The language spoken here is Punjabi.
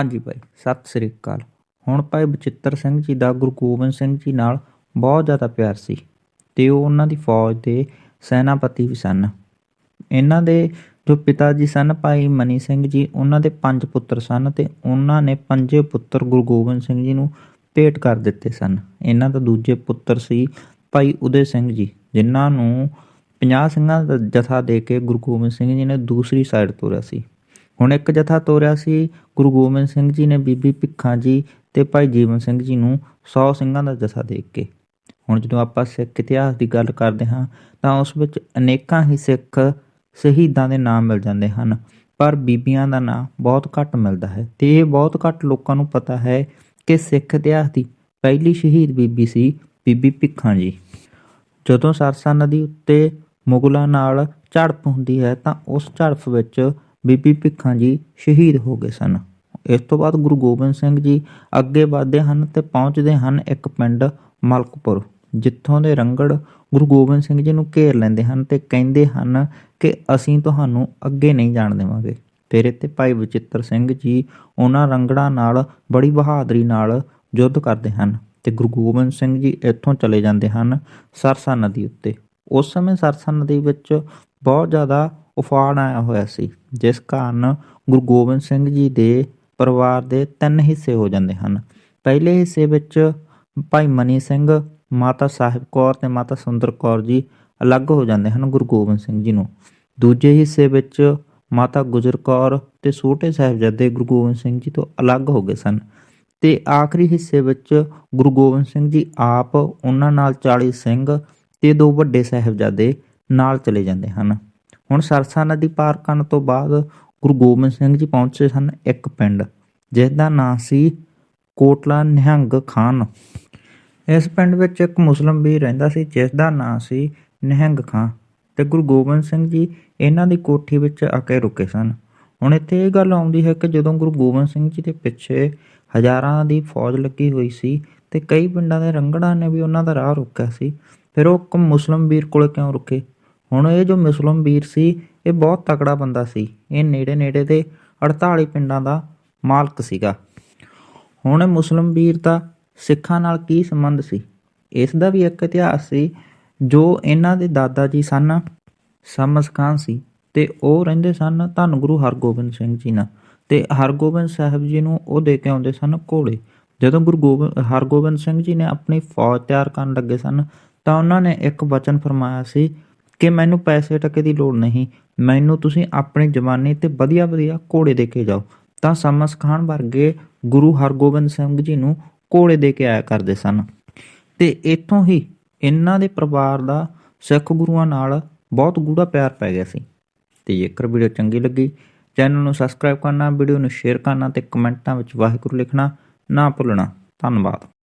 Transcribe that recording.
ਹਾਂਜੀ ਭਾਈ, ਸਤਿ ਸ੍ਰੀ ਅਕਾਲ। ਹੁਣ ਭਾਈ ਬਚਿੱਤਰ ਸਿੰਘ ਜੀ ਦਾ ਗੁਰੂ ਗੋਬਿੰਦ ਸਿੰਘ ਜੀ ਨਾਲ ਬਹੁਤ ਜ਼ਿਆਦਾ ਪਿਆਰ ਸੀ ਤੇ ਉਹ ਉਹਨਾਂ ਦੀ ਫੌਜ ਦੇ ਸੈਨਾਪਤੀ ਵੀ ਸਨ। ਇਹਨਾਂ ਦੇ ਜੋ ਪਿਤਾ ਜੀ ਸਨ, ਭਾਈ ਮਨੀ ਸਿੰਘ ਜੀ, ਉਹਨਾਂ ਦੇ ਪੰਜ ਪੁੱਤਰ ਸਨ ਤੇ ਉਹਨਾਂ ਨੇ ਪੰਜੇ ਪੁੱਤਰ ਗੁਰੂ ਗੋਬਿੰਦ ਸਿੰਘ ਜੀ ਨੂੰ ਭੇਟ ਕਰ ਦਿੱਤੇ ਸਨ। ਇਹਨਾਂ ਦਾ ਦੂਜੇ ਪੁੱਤਰ ਸੀ ਭਾਈ ਉਦੇ ਸਿੰਘ ਜੀ, ਜਿਨ੍ਹਾਂ ਨੂੰ 50 ਸਿੰਘਾਂ ਦਾ ਜਥਾ ਦੇ ਕੇ ਗੁਰੂ ਗੋਬਿੰਦ ਸਿੰਘ ਜੀ ਨੇ ਦੂਸਰੀ ਸਾਈਡ ਤੋਰਿਆ ਸੀ। ਹੁਣ ਇੱਕ ਜਥਾ ਤੋਰਿਆ ਸੀ, ਗੁਰੂ ਗੋਬਿੰਦ ਸਿੰਘ ਜੀ ਨੇ ਬੀਬੀ ਭਿੱਖਾਂ ਜੀ ਤੇ ਭਾਈ ਜੀਵਨ ਸਿੰਘ ਜੀ ਨੂੰ 100 ਸਿੰਘਾਂ ਦਾ ਜਥਾ ਦੇ ਕੇ। ਹੁਣ ਜਦੋਂ ਆਪਾਂ ਸਿੱਖ ਇਤਿਹਾਸ ਦੀ ਗੱਲ ਕਰਦੇ ਹਾਂ, ਤਾਂ ਉਸ ਵਿੱਚ ਅਨੇਕਾਂ ਹੀ ਸਿੱਖ ਸ਼ਹੀਦਾਂ ਦੇ ਨਾਮ ਮਿਲ ਜਾਂਦੇ ਹਨ, ਪਰ ਬੀਬੀਆਂ ਦਾ ਨਾਮ ਬਹੁਤ ਘੱਟ ਮਿਲਦਾ ਹੈ ਤੇ ਇਹ ਬਹੁਤ ਘੱਟ ਲੋਕਾਂ ਨੂੰ ਪਤਾ ਹੈ ਕਿ ਸਿੱਖ ਇਤਿਹਾਸ ਦੀ ਪਹਿਲੀ ਸ਼ਹੀਦ ਬੀਬੀ ਸੀ ਬੀਬੀ ਭਿੱਖਾਂ ਜੀ। ਜਦੋਂ ਸਰਸਾ ਨਦੀ ਉੱਤੇ ਮੁਗਲਾਂ ਨਾਲ ਝੜਪ ਹੁੰਦੀ ਹੈ, ਤਾਂ ਉਸ ਝੜਪ ਵਿੱਚ ਬੀਬੀ ਭਿੱਖਾਂ ਜੀ ਸ਼ਹੀਦ ਹੋ ਗਏ ਸਨ। ਇਸ ਤੋਂ ਬਾਅਦ ਗੁਰੂ ਗੋਬਿੰਦ ਸਿੰਘ ਜੀ ਅੱਗੇ ਵਧਦੇ ਹਨ ਤੇ ਪਹੁੰਚਦੇ ਹਨ ਇੱਕ ਪਿੰਡ ਮਲਕਪੁਰ, ਜਿੱਥੋਂ ਦੇ ਰੰਗੜ ਗੁਰੂ ਗੋਬਿੰਦ ਸਿੰਘ ਜੀ ਨੂੰ ਘੇਰ ਲੈਂਦੇ ਹਨ ਤੇ ਕਹਿੰਦੇ ਹਨ ਕਿ ਅਸੀਂ ਤੁਹਾਨੂੰ ਅੱਗੇ ਨਹੀਂ ਜਾਣ ਦੇਵਾਂਗੇ। ਫਿਰ ਇੱਥੇ ਭਾਈ ਵਿਚਿੱਤਰ ਸਿੰਘ ਜੀ ਉਹਨਾਂ ਰੰਗੜਾਂ ਨਾਲ ਬੜੀ ਬਹਾਦਰੀ ਨਾਲ ਯੁੱਧ ਕਰਦੇ ਹਨ ਤੇ ਗੁਰੂ ਗੋਬਿੰਦ ਸਿੰਘ ਜੀ ਇੱਥੋਂ ਚਲੇ ਜਾਂਦੇ ਹਨ ਸਰਸਾ ਨਦੀ ਉੱਤੇ। ਉਸ ਸਮੇਂ ਸਰਸਾ ਨਦੀ ਵਿੱਚ ਬਹੁਤ ਜ਼ਿਆਦਾ ਉਫਾੜ ਆਇਆ ਹੋਇਆ ਸੀ, ਜਿਸ ਕਾਰਨ ਗੁਰੂ ਗੋਬਿੰਦ ਸਿੰਘ ਜੀ ਦੇ ਪਰਿਵਾਰ ਦੇ ਤਿੰਨ ਹਿੱਸੇ ਹੋ ਜਾਂਦੇ ਹਨ। ਪਹਿਲੇ ਹਿੱਸੇ ਵਿੱਚ ਭਾਈ ਮਨੀ ਸਿੰਘ, ਮਾਤਾ ਸਾਹਿਬ ਕੌਰ ਤੇ ਮਾਤਾ ਸੁੰਦਰ ਕੌਰ ਜੀ ਅਲੱਗ ਹੋ ਜਾਂਦੇ ਹਨ ਗੁਰੂ ਗੋਬਿੰਦ ਸਿੰਘ ਜੀ ਨੂੰ। ਦੂਜੇ ਹਿੱਸੇ ਵਿੱਚ ਮਾਤਾ ਗੁਜਰ ਕੌਰ ਤੇ ਛੋਟੇ ਸਾਹਿਬਜ਼ਾਦੇ ਗੁਰੂ ਗੋਬਿੰਦ ਸਿੰਘ ਜੀ ਤੋਂ ਅਲੱਗ ਹੋ ਗਏ ਸਨ। ਤੇ ਆਖਰੀ ਹਿੱਸੇ ਵਿੱਚ ਗੁਰੂ ਗੋਬਿੰਦ ਸਿੰਘ ਜੀ ਆਪ ਉਹਨਾਂ ਨਾਲ 40 ਸਿੰਘ ਤੇ ਦੋ ਵੱਡੇ ਸਾਹਿਬਜ਼ਾਦੇ ਨਾਲ ਚਲੇ ਜਾਂਦੇ ਹਨ। ਹੁਣ ਸਰਸਾ ਨਦੀ ਪਾਰ ਕਰਨ ਤੋਂ ਬਾਅਦ ਗੁਰੂ ਗੋਬਿੰਦ ਸਿੰਘ ਜੀ ਪਹੁੰਚੇ ਸਨ ਇੱਕ ਪਿੰਡ ਜਿਸ ਦਾ ਨਾਂ ਸੀ ਕੋਟਲਾ ਨਿਹੰਗ ਖਾਨ। ਇਸ ਪਿੰਡ ਵਿੱਚ ਇੱਕ ਮੁਸਲਮ ਵੀ ਰਹਿੰਦਾ ਸੀ ਜਿਸ ਦਾ ਨਾਂ ਸੀ ਨਿਹੰਗ ਖਾਂ ਤੇ ਗੁਰੂ ਗੋਬਿੰਦ ਸਿੰਘ ਜੀ ਇਹਨਾਂ ਦੀ ਕੋਠੀ ਵਿੱਚ ਆ ਕੇ ਰੁਕੇ ਸਨ। ਹੁਣ ਇੱਥੇ ਇਹ ਗੱਲ ਆਉਂਦੀ ਹੈ ਕਿ ਜਦੋਂ ਗੁਰੂ ਗੋਬਿੰਦ ਸਿੰਘ ਜੀ ਦੇ ਪਿੱਛੇ ਹਜ਼ਾਰਾਂ ਦੀ ਫੌਜ ਲੱਗੀ ਹੋਈ ਸੀ ਤੇ ਕਈ ਪਿੰਡਾਂ ਦੇ ਰੰਗੜਾਂ ਨੇ ਵੀ ਉਹਨਾਂ ਦਾ ਰਾਹ ਰੋਕਿਆ ਸੀ, ਫਿਰ ਉਹ ਇੱਕ ਮੁਸਲਮ ਵੀਰ ਕੋਲ ਕਿਉਂ ਰੁਕੇ? ਹੁਣ ਇਹ ਜੋ ਮੁਸਲਮ ਵੀਰ ਸੀ, ਇਹ ਬਹੁਤ ਤਕੜਾ ਬੰਦਾ ਸੀ। ਇਹ ਨੇੜੇ ਨੇੜੇ ਦੇ 48 ਪਿੰਡਾਂ ਦਾ ਮਾਲਕ ਸੀਗਾ। ਹੁਣ ਇਹ ਮੁਸਲਮ ਵੀਰ ਦਾ ਸਿੱਖਾਂ ਨਾਲ ਕੀ ਸੰਬੰਧ ਸੀ? ਇਸ ਦਾ ਵੀ ਇੱਕ ਇਤਿਹਾਸ ਸੀ, ਜੋ ਇਹਨਾਂ ਦੇ ਦਾਦਾ ਜੀ ਸਨ, ਸਮਸ ਖਾਨ ਸੀ ਤੇ ਉਹ ਰਹਿੰਦੇ ਸਨ ਧੰਨ ਗੁਰੂ ਹਰਗੋਬਿੰਦ ਸਿੰਘ ਜੀ ਨਾਲ ਤੇ ਹਰਗੋਬਿੰਦ ਸਾਹਿਬ ਜੀ ਨੂੰ ਉਹ ਦੇ ਕੇ ਆਉਂਦੇ ਸਨ ਘੋੜੇ। ਜਦੋਂ ਗੁਰੂ ਗੋਬਿੰਦ ਹਰਗੋਬਿੰਦ ਸਿੰਘ ਜੀ ਨੇ ਆਪਣੀ ਫੌਜ ਤਿਆਰ ਕਰਨ ਲੱਗੇ ਸਨ ਤਾਂ ਉਹਨਾਂ ਨੇ ਇੱਕ ਵਚਨ ਫਰਮਾਇਆ ਸੀ ਕਿ ਮੈਨੂੰ ਪੈਸੇ ਟਕੇ ਦੀ ਲੋੜ ਨਹੀਂ। ਮੈਨੂੰ ਤੁਸੀਂ ਆਪਣੇ ਜ਼ਮਾਨੇ ਤੇ ਵਧੀਆ ਵਧੀਆ ਘੋੜੇ ਦੇ ਕੇ ਜਾਓ। ਤਾਂ ਸਮਸ ਖਾਨ ਵਰਗੇ ਗੁਰੂ ਹਰਗੋਬਿੰਦ ਸਿੰਘ ਜੀ ਨੂੰ ਘੋੜੇ ਦੇ ਕੇ ਆਇਆ ਕਰਦੇ ਸਨ। ਤੇ ਇੱਥੋਂ ਹੀ ਇਹਨਾਂ ਦੇ ਪਰਿਵਾਰ ਦਾ ਸਿੱਖ ਗੁਰੂਆਂ ਨਾਲ ਬਹੁਤ ਗੂੜਾ ਪਿਆਰ ਪੈ ਗਿਆ ਸੀ। ਤੇ ਜੇਕਰ ਵੀਡੀਓ ਚੰਗੀ ਲੱਗੀ, ਚੈਨਲ ਨੂੰ ਸਬਸਕ੍ਰਾਈਬ ਕਰਨਾ, ਵੀਡੀਓ ਨੂੰ ਸ਼ੇਅਰ ਕਰਨਾ ਤੇ ਕਮੈਂਟਾਂ ਵਿੱਚ ਵਾਹਿਗੁਰੂ ਲਿਖਣਾ ਨਾ ਭੁੱਲਣਾ। ਧੰਨਵਾਦ।